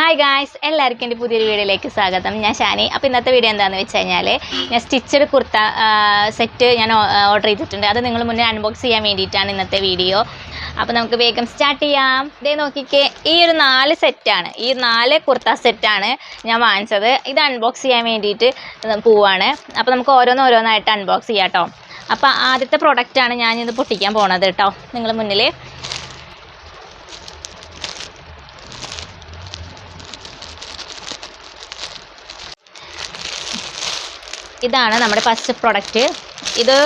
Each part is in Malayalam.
ഹായ് ഗായ്സ് എല്ലാവർക്കും എന്റെ പുതിയൊരു വീഡിയോയിലേക്ക് സ്വാഗതം. ഞാൻ ഷാനി. അപ്പോൾ ഇന്നത്തെ വീഡിയോ എന്താണെന്ന് വെച്ച് കഴിഞ്ഞാൽ ഞാൻ സ്റ്റിച്ചഡ് കുർത്ത സെറ്റ് ഞാൻ ഓർഡർ ചെയ്തിട്ടുണ്ട്. അത് നിങ്ങൾ മുന്നേ അൺബോക്സ് ചെയ്യാൻ വേണ്ടിയിട്ടാണ് ഇന്നത്തെ വീഡിയോ. അപ്പോൾ നമുക്ക് വേഗം സ്റ്റാർട്ട് ചെയ്യാം. ഇതേ നോക്കിക്കേ ഈ ഒരു നാല് സെറ്റാണ് ഈ നാല് കുർത്ത സെറ്റാണ് ഞാൻ വാങ്ങിച്ചത്. ഇത് അൺബോക്സ് ചെയ്യാൻ വേണ്ടിയിട്ട് പോവാണ്. അപ്പോൾ നമുക്ക് ഓരോന്ന് ഓരോന്നായിട്ട് അൺബോക്സ് ചെയ്യാം കേട്ടോ അപ്പോൾ ആദ്യത്തെ പ്രൊഡക്റ്റാണ് ഞാനിത് പൊട്ടിക്കാൻ പോണത് കേട്ടോ നിങ്ങൾ മുന്നിൽ ഇതാണ് നമ്മുടെ ഫസ്റ്റ് പ്രൊഡക്റ്റ് ഇത്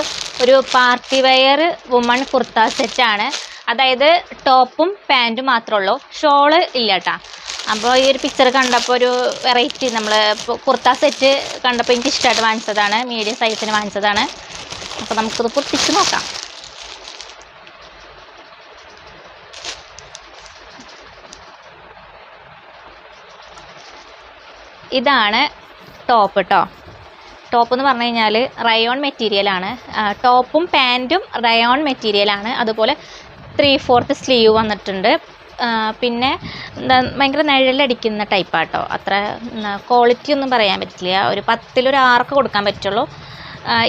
ഒരു പാർട്ടി വെയർ വുമൺ കുർത്ത സെറ്റാണ് അതായത് ടോപ്പും പാന്റും മാത്രമേ ഉള്ളൂ. ഷോൾ ഇല്ല കേട്ടോ അപ്പോൾ ഈ ഒരു പിക്ചർ കണ്ടപ്പോൾ ഒരു വെറൈറ്റി നമ്മൾ കുർത്ത സെറ്റ് കണ്ടപ്പോൾ എനിക്ക് ഇഷ്ടമായിട്ട് വാങ്ങിച്ചതാണ്. മീഡിയം സൈസിന് വാങ്ങിച്ചതാണ്. അപ്പോൾ നമുക്കത് പൊട്ടിച്ച് നോക്കാം. ഇതാണ് ടോപ്പ് കേട്ടോ ടോപ്പ് എന്ന് പറഞ്ഞു കഴിഞ്ഞാൽ റയോൺ മെറ്റീരിയലാണ് ടോപ്പും പാന്റും റയോൺ മെറ്റീരിയലാണ് അതുപോലെ ത്രീ ഫോർത്ത് സ്ലീവ് വന്നിട്ടുണ്ട് പിന്നെ ഭയങ്കര നിഴലടിക്കുന്ന ടൈപ്പാട്ടോ അത്ര ക്വാളിറ്റി ഒന്നും പറയാൻ പറ്റില്ല. ഒരു പത്തിലൊരു ആർക്ക് കൊടുക്കാൻ പറ്റുള്ളൂ.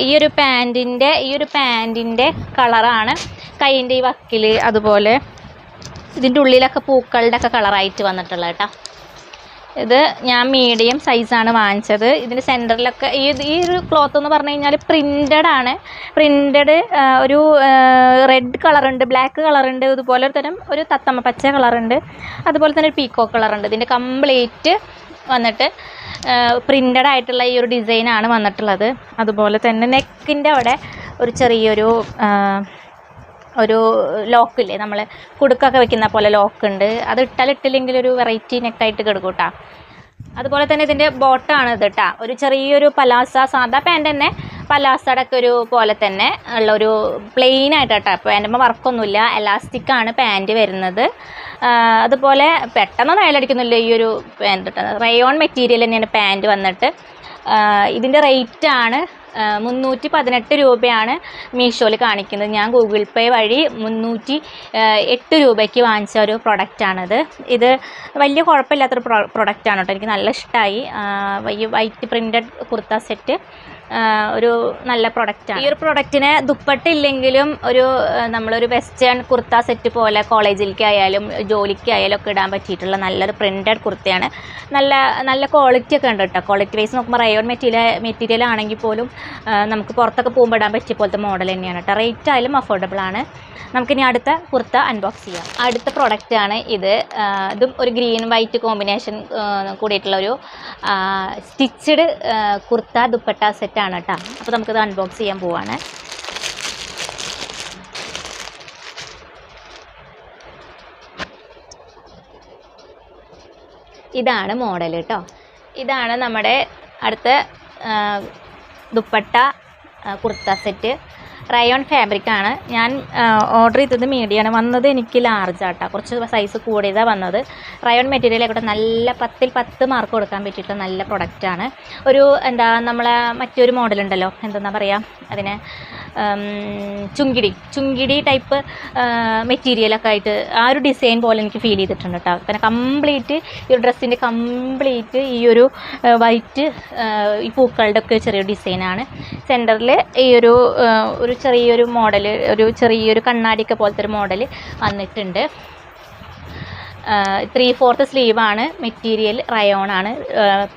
ഈ ഒരു പാന്റിന്റെ ഈ ഒരു പാന്റിന്റെ കളറാണ് കൈയിന്റെ ഈ വക്കിൽ അതുപോലെ ഇതിന്റെ ഉള്ളിലൊക്കെ പൂക്കളുടെ ഒക്കെ കളറായിട്ട് വന്നിട്ടുള്ളത് കേട്ടോ ഇത് ഞാൻ മീഡിയം സൈസാണ് വാങ്ങിച്ചത്. ഇതിന്റെ സെന്ററിലൊക്കെ ഈ ഈ ഒരു ക്ലോത്ത് എന്ന് പറഞ്ഞു കഴിഞ്ഞാൽ പ്രിന്റഡ് ആണ്. പ്രിന്റഡ് ഒരു റെഡ് കളറുണ്ട് ബ്ലാക്ക് കളറുണ്ട് ഇതുപോലെ തരം ഒരു തത്തമ്മ പച്ച കളറുണ്ട് അതുപോലെ തന്നെ ഒരു പീക്കോ കളറുണ്ട് ഇതിന്റെ കംപ്ലീറ്റ് വന്നിട്ട് പ്രിന്റഡ് ആയിട്ടുള്ള ഈ ഒരു ഡിസൈനാണ് വന്നിട്ടുള്ളത്. അതുപോലെ തന്നെ നെക്കിന്റെ അവിടെ ഒരു ചെറിയൊരു ഒരു ലോക്കില്ലേ? നമ്മൾ കുടുക്കൊക്കെ വെക്കുന്ന പോലെ ലോക്കുണ്ട്. അത് ഇട്ടാൽ ഇട്ടില്ലെങ്കിൽ ഒരു വെറൈറ്റി നെക്കായിട്ട് കിടക്കും കേട്ടോ അതുപോലെ തന്നെ ഇതിന്റെ ബോട്ടാണ് ഇത് കേട്ടോ ഒരു ചെറിയൊരു പലാസ സാധാ പാന്റ് തന്നെ. പലാസയുടെ ഒക്കെ ഒരു പോലെ തന്നെ ഉള്ള ഒരു പ്ലെയിൻ ആയിട്ട് കേട്ടോ പാന്റുമ്പോൾ വർക്കൊന്നുമില്ല എലാസ്റ്റിക് ആണ് പാന്റ് വരുന്നത്. അതുപോലെ പെട്ടെന്ന് നയലടിക്കുന്നില്ല ഈ ഒരു പാന്റ് കേട്ടോ റയോൺ മെറ്റീരിയൽ തന്നെയാണ് പാന്റ് വന്നിട്ട്. ഇതിന്റെ റേറ്റ് ആണ് മുന്നൂറ്റി പതിനെട്ട് രൂപയാണ് മീഷോയിൽ കാണിക്കുന്നത്. ഞാൻ ഗൂഗിൾ പേ വഴി മുന്നൂറ്റി എട്ട് രൂപയ്ക്ക് വാങ്ങിച്ച ഒരു പ്രൊഡക്റ്റാണിത് ഇത് വലിയ കുഴപ്പമില്ലാത്തൊരു പ്രൊ പ്രൊഡക്റ്റാണ് കേട്ടോ. എനിക്ക് നല്ല ഇഷ്ടമായി വൈറ്റ് പ്രിന്റഡ് കുർത്ത സെറ്റ് ഒരു നല്ല പ്രൊഡക്റ്റാണ് ഈ ഒരു പ്രൊഡക്റ്റിന് ദുപ്പട്ടില്ലെങ്കിലും ഒരു നമ്മളൊരു വെസ്റ്റേൺ കുർത്ത സെറ്റ് പോലെ കോളേജിലേക്കായാലും ജോലിക്കായാലും ഒക്കെ ഇടാൻ പറ്റിയിട്ടുള്ള നല്ലൊരു പ്രിന്റഡ് കുർത്തയാണ്. നല്ല നല്ല ക്വാളിറ്റി ഒക്കെ ഉണ്ട് കേട്ടോ ക്വാളിറ്റി വൈസ് നോക്കുമ്പോൾ റയോൺ മെറ്റീരിയൽ മെറ്റീരിയൽ ആണെങ്കിൽ പോലും നമുക്ക് പുറത്തൊക്കെ പോകുമ്പോൾ ഇടാൻ പറ്റിയ പോലത്തെ മോഡൽ തന്നെയാണ് കേട്ടോ റേറ്റ് ആയാലും അഫോർഡബിൾ ആണ്. നമുക്കിനി അടുത്ത കുർത്ത അൺബോക്സ് ചെയ്യാം. അടുത്ത പ്രൊഡക്റ്റ് ആണ് ഇത്. ഇതും ഒരു ഗ്രീൻ വൈറ്റ് കോമ്പിനേഷൻ കൂടിയിട്ടുള്ള ഒരു സ്റ്റിച്ചഡ് കുർത്ത ദുപ്പട്ട സെറ്റാണ് കേട്ടോ. അപ്പോൾ നമുക്കത് അൺബോക്സ് ചെയ്യാൻ പോവാണ്. ഇതാണ് മോഡൽ കേട്ടോ. ഇതാണ് നമ്മുടെ അടുത്ത dupatta kurta set rayon fabric ആണ്. ഞാൻ ഓർഡർ ചെയ്തത് മീഡിയമാണ് വന്നത് എനിക്ക് ലാർജ് ആട്ടോ കുറച്ച് സൈസ് കൂടിയതാണ് വന്നത്. റയോൺ മെറ്റീരിയൽ ആയിക്കോട്ടെ നല്ല പത്തിൽ പത്ത് മാർക്ക് കൊടുക്കാൻ പറ്റിയിട്ടുള്ള നല്ല പ്രൊഡക്റ്റാണ് ഒരു എന്താ നമ്മളെ മറ്റൊരു മോഡലുണ്ടല്ലോ എന്താ പറയുക അതിന് ചുങ്കിടി. ചുങ്കിടി ടൈപ്പ് മെറ്റീരിയലൊക്കെ ആയിട്ട് ആ ഒരു ഡിസൈൻ പോലെ എനിക്ക് ഫീൽ ചെയ്തിട്ടുണ്ട് കേട്ടോ പിന്നെ കംപ്ലീറ്റ് ഈ ഡ്രസ്സിന്റെ കംപ്ലീറ്റ് ഈ ഒരു വൈറ്റ് ഈ പൂക്കളുടെ ഒക്കെ ചെറിയ ഡിസൈനാണ് സെന്ററിൽ ഈ ഒരു ഒരു ചെറിയൊരു മോഡൽ ഒരു ചെറിയൊരു കണ്ണാടിയൊക്കെ പോലത്തെ ഒരു മോഡൽ വന്നിട്ടുണ്ട് ത്രീ ഫോർത്ത് സ്ലീവാണ് മെറ്റീരിയൽ റയോൺ ആണ്.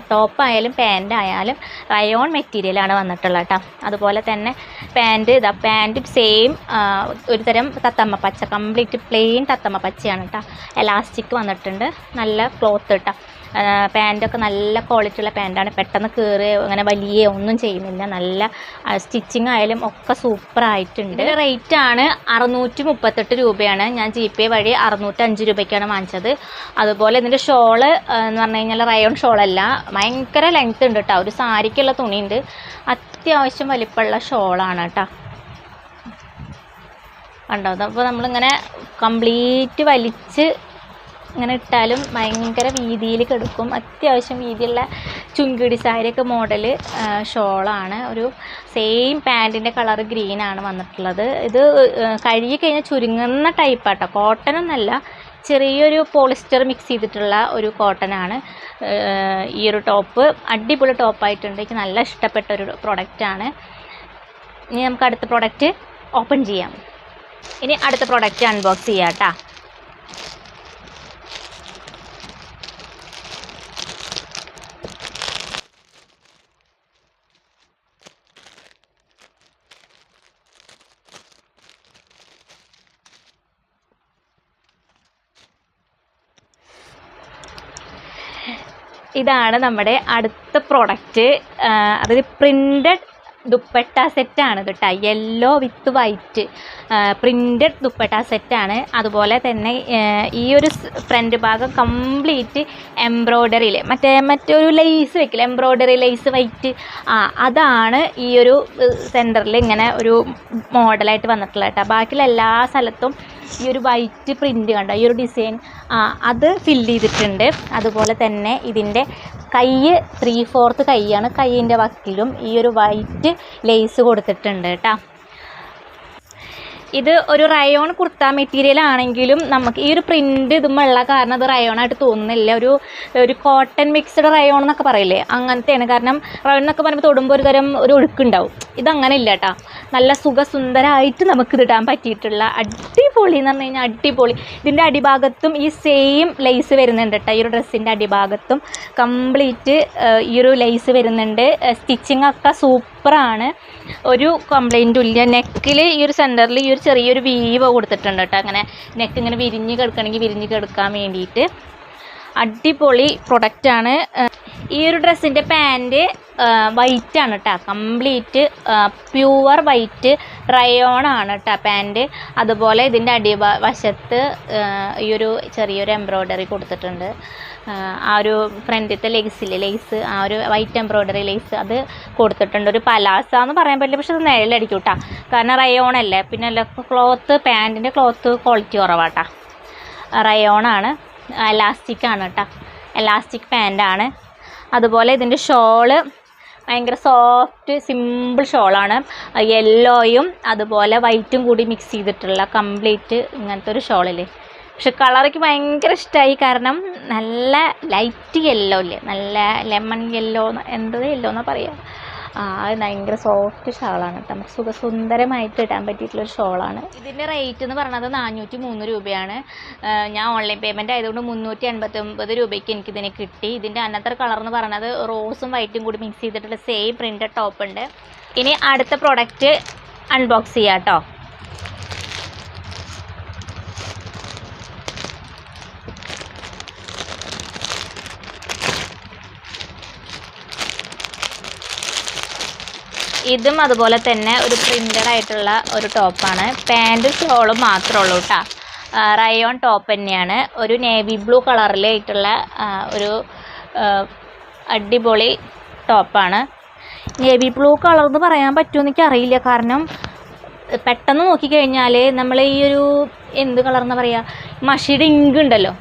ടോപ്പ് ആയാലും പാന്റ് ആയാലും റയോൺ മെറ്റീരിയലാണ് വന്നിട്ടുള്ളത് കേട്ടോ അതുപോലെ തന്നെ പാന്റ് ഇതാ പാന്റ് സെയിം ഒരു തരം തത്തമ്മ പച്ച കംപ്ലീറ്റ് പ്ലെയിൻ തത്തമ്മ പച്ചയാണ് കേട്ടോ എലാസ്റ്റിക് വന്നിട്ടുണ്ട്. നല്ല ക്ലോത്ത് കേട്ടോ പാന്റൊക്കെ നല്ല ക്വാളിറ്റിയുള്ള പാന്റാണ് പെട്ടെന്ന് കയറി അങ്ങനെ വലിയ ഒന്നും ചെയ്യുന്നില്ല. നല്ല സ്റ്റിച്ചിങ് ആയാലും ഒക്കെ സൂപ്പർ ആയിട്ടുണ്ട്. റേറ്റ് ആണ് അറുന്നൂറ്റി മുപ്പത്തെട്ട് രൂപയാണ്. ഞാൻ ജി പേ വഴി അറുന്നൂറ്റഞ്ച് രൂപയ്ക്കാണ് വാങ്ങിച്ചത്. അതുപോലെ ഇതിന്റെ ഷോൾ എന്ന് പറഞ്ഞു കഴിഞ്ഞാൽ റയോൺ ഷോളല്ല. ഭയങ്കര ലെങ്ത് ഉണ്ട് കേട്ടോ ഒരു സാരിക്കുള്ള തുണിയുണ്ട്. അത്യാവശ്യം വലിപ്പമുള്ള ഷോളാണ് കേട്ടോ കണ്ടോ? അപ്പോൾ നമ്മളിങ്ങനെ കംപ്ലീറ്റ് വലിച്ച് ഇങ്ങനെ ഇട്ടാലും ഭയങ്കര വീതിയിൽ കിടക്കും. അത്യാവശ്യം വീതിയുള്ള ചുങ്കിടി സാരിയൊക്കെ മോഡൽ ഷോളാണ്. ഒരു സെയിം പാന്റിന്റെ കളർ ഗ്രീനാണ് വന്നിട്ടുള്ളത്. ഇത് കഴുകി കഴിഞ്ഞാൽ ചുരുങ്ങുന്ന ടൈപ്പാട്ടോ കോട്ടൺ ഒന്നല്ല ചെറിയൊരു പോളിസ്റ്റർ മിക്സ് ചെയ്തിട്ടുള്ള ഒരു കോട്ടൺ ആണ്. ഈ ഒരു ടോപ്പ് അടിപൊളി ടോപ്പായിട്ടുണ്ട് എനിക്ക് നല്ല ഇഷ്ടപ്പെട്ട ഒരു പ്രൊഡക്റ്റാണ് ഇനി നമുക്ക് അടുത്ത പ്രൊഡക്റ്റ് ഓപ്പൺ ചെയ്യാം. ഇനി അടുത്ത പ്രൊഡക്റ്റ് അൺബോക്സ് ചെയ്യാം കേട്ടോ ഇതാണ് നമ്മുടെ അടുത്ത പ്രോഡക്റ്റ് അതൊരു പ്രിന്റഡ് ദുപ്പട്ട സെറ്റാണ് കേട്ടോ. Yellow with white printed dupatta സെറ്റാണ് അതുപോലെ തന്നെ ഈ ഒരു ഫ്രണ്ട് ഭാഗം കംപ്ലീറ്റ് എംബ്രോയ്ഡറിയിൽ മറ്റേ മറ്റൊരു ലേസ് വെക്കില്ല? എംബ്രോയ്ഡറി ലേസ് വൈറ്റ് ആ അതാണ് ഈ ഒരു സെന്ററിൽ ഇങ്ങനെ ഒരു മോഡലായിട്ട് വന്നിട്ടുള്ളത് കേട്ടോ. ബാക്കിയുള്ള എല്ലാ സ്ഥലത്തും ഈ ഒരു വൈറ്റ് പ്രിന്റ് കണ്ട? ഈ ഒരു ഡിസൈൻ അത് ഫില്ല് ചെയ്തിട്ടുണ്ട്. അതുപോലെ തന്നെ ഇതിന്റെ കൈ ത്രീ ഫോർത്ത് കൈയാണ് കൈയിന്റെ വക്കിലും ഈ ഒരു വൈറ്റ് ലേസ് കൊടുത്തിട്ടുണ്ട് കേട്ടോ. ഇത് ഒരു റയോൺ കുർത്ത മെറ്റീരിയൽ ആണെങ്കിലും നമുക്ക് ഈ ഒരു പ്രിന്റ് ഇതുമുള്ള കാരണം അത് റയോണായിട്ട് തോന്നുന്നില്ല. ഒരു ഒരു കോട്ടൺ മിക്സ്ഡ് റയോൺ എന്നൊക്കെ പറയില്ലേ? അങ്ങനത്തെയാണ്. കാരണം റയോൺ എന്നൊക്കെ പറയുമ്പോൾ തൊടുമ്പോൾ ഒരു തരം ഒരു ഒഴുക്കുണ്ടാവും. ഇതങ്ങനെ ഇല്ല കേട്ടോ. നല്ല സുഖസുന്ദരമായിട്ട് നമുക്ക് ഇതിടാൻ പറ്റിയിട്ടുള്ള അടിപൊളി എന്ന് പറഞ്ഞു കഴിഞ്ഞാൽ അടിപൊളി. ഇതിന്റെ അടിഭാഗത്തും ഈ സെയിം ലേസ് വരുന്നുണ്ട് കേട്ടോ ഈ ഒരു ഡ്രസ്സിന്റെ അടിഭാഗത്തും കംപ്ലീറ്റ് ഈ ഒരു ലേസ് വരുന്നുണ്ട്. സ്റ്റിച്ചിങ് ഒക്കെ സൂപ്പറാണ് ഒരു കംപ്ലൈന്റും ഇല്ല. നെക്കിൽ ഈ ഒരു സെന്ററിൽ ഈ ഒരു ചെറിയൊരു വീവ് കൊടുത്തിട്ടുണ്ട് കേട്ടോ അങ്ങനെ നെക്ക് ഇങ്ങനെ വിരിഞ്ഞ് കിടക്കണമെങ്കിൽ വിരിഞ്ഞ് കിടക്കാൻ വേണ്ടിയിട്ട്. അടിപൊളി പ്രൊഡക്റ്റാണ് ഈ ഒരു ഡ്രസ്സിന്റെ പാന്റ് വൈറ്റ് ആണ് കേട്ടോ കംപ്ലീറ്റ് പ്യുവർ വൈറ്റ് റയോൺ ആണ് കേട്ടോ പാന്റ് അതുപോലെ ഇതിന്റെ അടി വശത്ത് ഈ ഒരു ചെറിയൊരു എംബ്രോയ്ഡറി കൊടുത്തിട്ടുണ്ട്. ആ, ഒരു ഫ്രണ്ടിലത്തെ ലെയ്സിൽ ലെയ്സ് ആ ഒരു വൈറ്റ് എംബ്രോയ്ഡറി ലെയ്സ് അത് കൊടുത്തിട്ടുണ്ട്. ഒരു പലാസ എന്ന് പറയാൻ പറ്റില്ല പക്ഷെ അത് നിഴലടിക്കും കേട്ടോ കാരണം റയോൺ അല്ലേ? പിന്നെ അല്ല ക്ലോത്ത് പാന്റിന്റെ ക്ലോത്ത് ക്വാളിറ്റി കുറവാട്ടാ റയോണാണ് എലാസ്റ്റിക് ആണ് കേട്ടോ എലാസ്റ്റിക് പാന്റാണ് അതുപോലെ ഇതിന്റെ ഷോൾ ഭയങ്കര സോഫ്റ്റ് സിമ്പിൾ ഷോളാണ് യെല്ലോയും അതുപോലെ വൈറ്റും കൂടി മിക്സ് ചെയ്തിട്ടുള്ള കംപ്ലീറ്റ് ഇങ്ങനത്തെ ഒരു ഷോളില്ലേ പക്ഷെ കളറൊക്കെ ഭയങ്കര ഇഷ്ടമായി കാരണം നല്ല ലൈറ്റ് യെല്ലോ അല്ലേ നല്ല ലെമൺ യെല്ലോ എന്തോ യെല്ലോ എന്നാണ് പറയുക അത് ഭയങ്കര സോഫ്റ്റ് ഷാളാണ് കേട്ടോ. നമുക്ക് സുഖസുന്ദരമായിട്ട് ഇടാൻ പറ്റിയിട്ടുള്ള ഒരു ഷോളാണ്. ഇതിന്റെ റേറ്റ് എന്ന് പറയുന്നത് നാനൂറ്റി മൂന്ന് രൂപയാണ് ഞാൻ ഓൺലൈൻ പേയ്മെന്റ് ആയതുകൊണ്ട് മുന്നൂറ്റി അൻപത്തി ഒമ്പത് രൂപയ്ക്ക് എനിക്കിതിന് കിട്ടി. ഇതിന്റെ അന്നത്തെ കളർ എന്ന് പറയുന്നത് റോസും വൈറ്റും കൂടി മിക്സ് ചെയ്തിട്ടുള്ള സെയിം പ്രിന്റഡ് ടോപ്പ് ഉണ്ട്. ഇനി അടുത്ത പ്രോഡക്റ്റ് അൺബോക്സ് ചെയ്യാം കേട്ടോ. ഇതും അതുപോലെ തന്നെ ഒരു പ്രിന്റഡ് ആയിട്ടുള്ള ഒരു ടോപ്പാണ് പാന്റും ഷോളും മാത്രമേ ഉള്ളൂ കേട്ടോ റയോൺ ടോപ്പ് തന്നെയാണ്. ഒരു നേവി ബ്ലൂ കളറിലായിട്ടുള്ള ഒരു അടിപൊളി ടോപ്പാണ് നേവി ബ്ലൂ കളർ എന്ന് പറയാൻ പറ്റുമോ എനിക്ക് അറിയില്ല കാരണം പെട്ടെന്ന് നോക്കിക്കഴിഞ്ഞാൽ നമ്മൾ ഈ ഒരു എന്ത് കളർ എന്ന് പറയുക മഷിയുടെ ഇങ്ക് ഉണ്ടല്ലോ.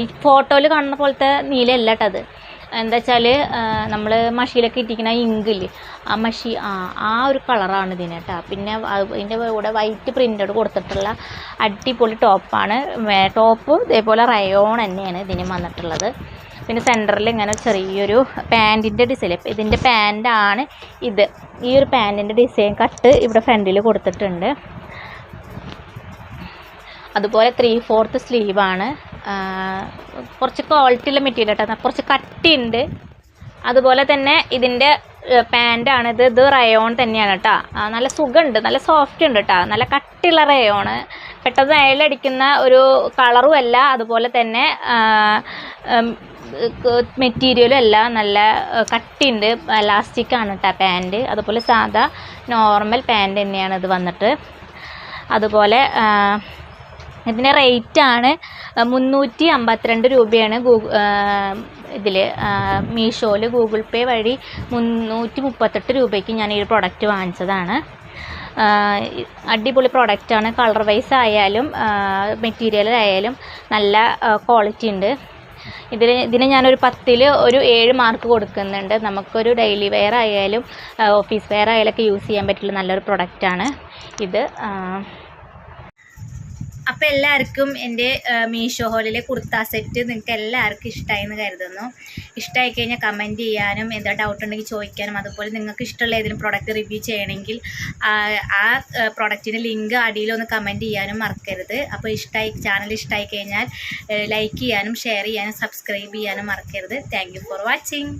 ഈ ഫോട്ടോയിൽ കാണുന്ന പോലത്തെ നീലയല്ല കേട്ടോ അത്. എന്താ വെച്ചാൽ നമ്മൾ മഷിയിലൊക്കെ ഇട്ടിരിക്കുന്ന ഇങ്കില്ലേ ആ മഷി ആ ആ ഒരു കളറാണ് ഇതിന് കേട്ടോ. പിന്നെ ഇതിന്റെ കൂടെ വൈറ്റ് പ്രിന്റോട് കൊടുത്തിട്ടുള്ള അടിപൊളി ടോപ്പാണ് ടോപ്പും ഇതേപോലെ റയോൺ തന്നെയാണ് ഇതിന് വന്നിട്ടുള്ളത്. പിന്നെ സെന്ററിൽ ഇങ്ങനെ ചെറിയൊരു പാന്റിന്റെ ഡിസൈൻ ഇതിന്റെ പാന്റാണ് ഇത്. ഈ ഒരു പാന്റിന്റെ ഡിസൈൻ കട്ട് ഇവിടെ ഫ്രണ്ടിൽ കൊടുത്തിട്ടുണ്ട്. അതുപോലെ ത്രീ ഫോർത്ത് സ്ലീവാണ് കുറച്ച് ക്വാളിറ്റി ഉള്ള മെറ്റീരിയൽ കേട്ടോ കുറച്ച് കട്ടിയുണ്ട്. അതുപോലെ തന്നെ ഇതിന്റെ പാന്റാണിത് ഇത് റയോൺ തന്നെയാണ് കേട്ടോ നല്ല സുഖമുണ്ട്. നല്ല സോഫ്റ്റ് ഉണ്ട് കേട്ടോ നല്ല കട്ടിയുള്ള റയോണ് പെട്ടെന്ന് അയലടിക്കുന്ന ഒരു കളറും അല്ല. അതുപോലെ തന്നെ മെറ്റീരിയലും അല്ല. നല്ല കട്ടിയുണ്ട്. ആണ് കേട്ടോ പാന്റ് അതുപോലെ സാധാ നോർമൽ പാന്റ് തന്നെയാണ് ഇത് വന്നിട്ട്. അതുപോലെ ഇതിന്റെ റേറ്റാണ് മുന്നൂറ്റി അമ്പത്തിരണ്ട് രൂപയാണ് ഗൂഗിൾ ഇതിൽ മീഷോയിൽ ഗൂഗിൾ പേ വഴി മുന്നൂറ്റി മുപ്പത്തെട്ട് രൂപയ്ക്ക് ഞാൻ ഈ പ്രൊഡക്റ്റ് വാങ്ങിച്ചതാണ്. അടിപൊളി പ്രൊഡക്റ്റാണ് കളർ വൈസ് ആയാലും മെറ്റീരിയൽ ആയാലും നല്ല ക്വാളിറ്റി ഉണ്ട്. ഇതിന് ഇതിന് ഞാനൊരു പത്തിൽ ഒരു ഏഴ് മാർക്ക് കൊടുക്കുന്നുണ്ട്. നമുക്കൊരു ഡെയിലി വെയർ ആയാലും ഓഫീസ് വെയർ ആയാലും ഒക്കെ യൂസ് ചെയ്യാൻ പറ്റുള്ള നല്ലൊരു പ്രൊഡക്റ്റാണ് ഇത്. അപ്പോൾ എല്ലാവർക്കും എന്റെ മീഷോ ഹോളിലെ കുർത്ത സെറ്റ് നിങ്ങൾക്ക് എല്ലാവർക്കും ഇഷ്ടമായി എന്ന് കരുതുന്നു. ഇഷ്ടമായി കഴിഞ്ഞാൽ കമന്റ് ചെയ്യാനും എന്താ ഡൗട്ട് ഉണ്ടെങ്കിൽ ചോദിക്കാനും അതുപോലെ നിങ്ങൾക്ക് ഇഷ്ടമുള്ള ഏതെങ്കിലും പ്രോഡക്റ്റ് റിവ്യൂ ചെയ്യണമെങ്കിൽ ആ പ്രോഡക്റ്റിന്റെ ലിങ്ക് അടിയിലൊന്ന് കമന്റ് ചെയ്യാനും മറക്കരുത്. അപ്പോൾ ഇഷ്ടമായി ചാനൽ ഇഷ്ടമായി കഴിഞ്ഞാൽ ലൈക്ക് ചെയ്യാനും ഷെയർ ചെയ്യാനും സബ്സ്ക്രൈബ് ചെയ്യാനും മറക്കരുത്. Thank for watching